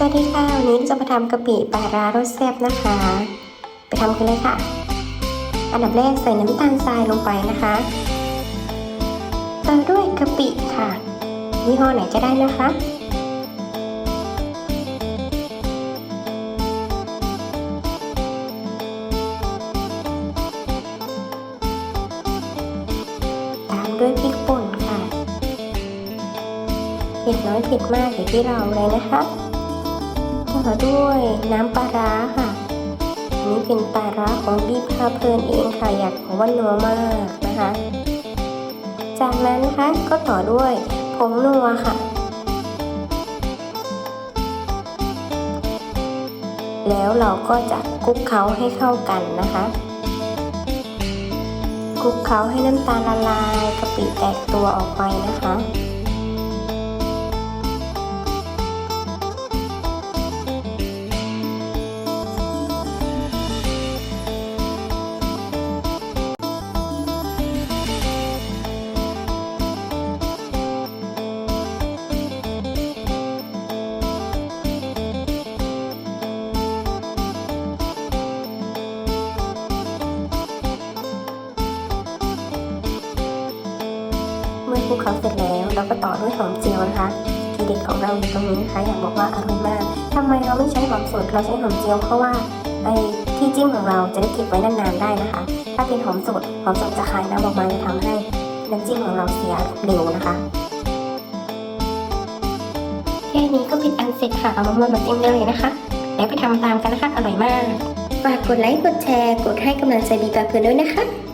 สวัสดีค่ะ วันนี้จะมาทำกะปิปลาร้ารสแซ่บนะคะ ไปทำกันเลยค่ะ อันดับแรกใส่น้ำตาลทรายลงไปนะคะต่อด้วยกะปิค่ะยี่ห้อไหนก็ได้นะคะ ตามด้วยพริกป่นค่ะเผ็ดน้อยเผ็ดมากอยู่ที่เราเลยนะคะ อด้วยน้ำปลาร้าค่ะนนี้เป็นปลาร้าของบีพาเพลินเองค่ะอยากบอกว่านัวมากนะคะ จากนั้นนะคะก็ต่อด้วยผงนัวค่ะ แล้วเราก็จะคลุกเคล้าให้เข้ากันนะคะคลุกเคล้าให้น้ำตาลละลายกะปิแตกตัวออกไปนะคะ เมื่อคลุกเคล้าเสร็จแล้วเราก็ต่อด้วยหอมเจียวนะคะทีเด็ดของเราอยู่ตรงนี้นะคะอยากบอกว่าอร่อยมากทำไมเราไม่ใช้หอมสดเราใช้หอมเจียวเพราะว่าไอ้ที่จิ้มของเราจะได้เก็บไว้นานๆได้นะคะ ถ้าเป็นหอมสดหอมสดจะคายน้ำออกมาจะทำให้น้ำจิ้มของเราเสียเร็วนะคะแค่นี้ก็เป็นอันเสร็จค่ะเอามาม้วนแบบจิ้มได้เลยนะคะ แล้วไปทำตามกันนะคะอร่อยมากฝากกดไลค์กดแชร์ กดให้กำลังใจบีบาเพื่อนด้วยนะคะ